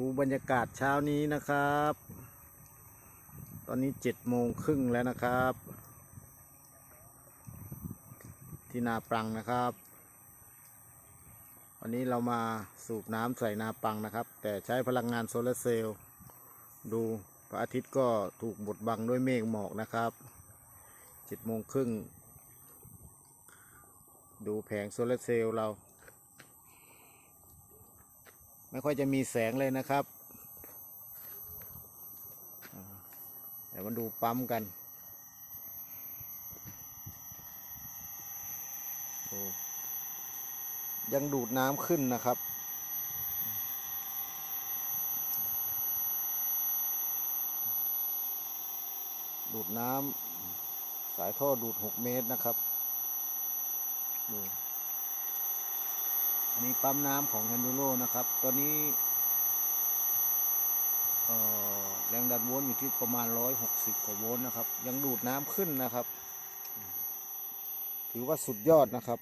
ดูบรรยากาศเช้านี้นะครับ ตอนนี้เจ็ดโมงครึ่งแล้วนะครับ ที่นาปรังนะครับ วันนี้เรามาสูบน้ำใส่นาปังนะครับ แต่ใช้พลังงานโซลาร์เซลล์ดูพระอาทิตย์ก็ถูกบดบังด้วยเมฆหมอกนะครับเจ็ดโมงครึ่ง ดูแผงโซลาร์เซลล์เรา ไม่ค่อยจะมีแสงเลยนะครับอ่าเดี๋ยวมาดูปั๊มกันยังดูดน้ำขึ้นนะครับ ดูดน้ำสายท่อดูดหกเมตรนะครับดู อันนี้ปั๊มน้ำของแฮนดูโรนะครับ ตัวนี้แรงดันโวลต์อยู่ที่ประมาณร้อยหกสิบกว่าโวลต์นะครับ ยังดูดน้ำขึ้นนะครับ ถือว่าสุดยอดนะครับ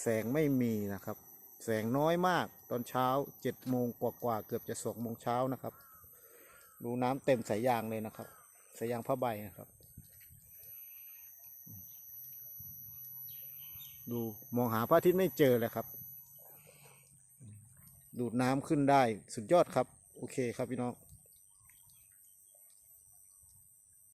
แสงไม่มีนะครับ แสงน้อยมากตอนเช้าเจ็ดโมงกว่าๆเกือบจะสองโมงเช้านะครับ ดูน้ำเต็มสายยางเลยนะครับ สายยางผ้าใบนะครับ ดูมองหาพระอาทิตย์ไม่เจอเลยครับ ดูดน้ำขึ้นได้สุดยอดครับ โอเคครับพี่น้อง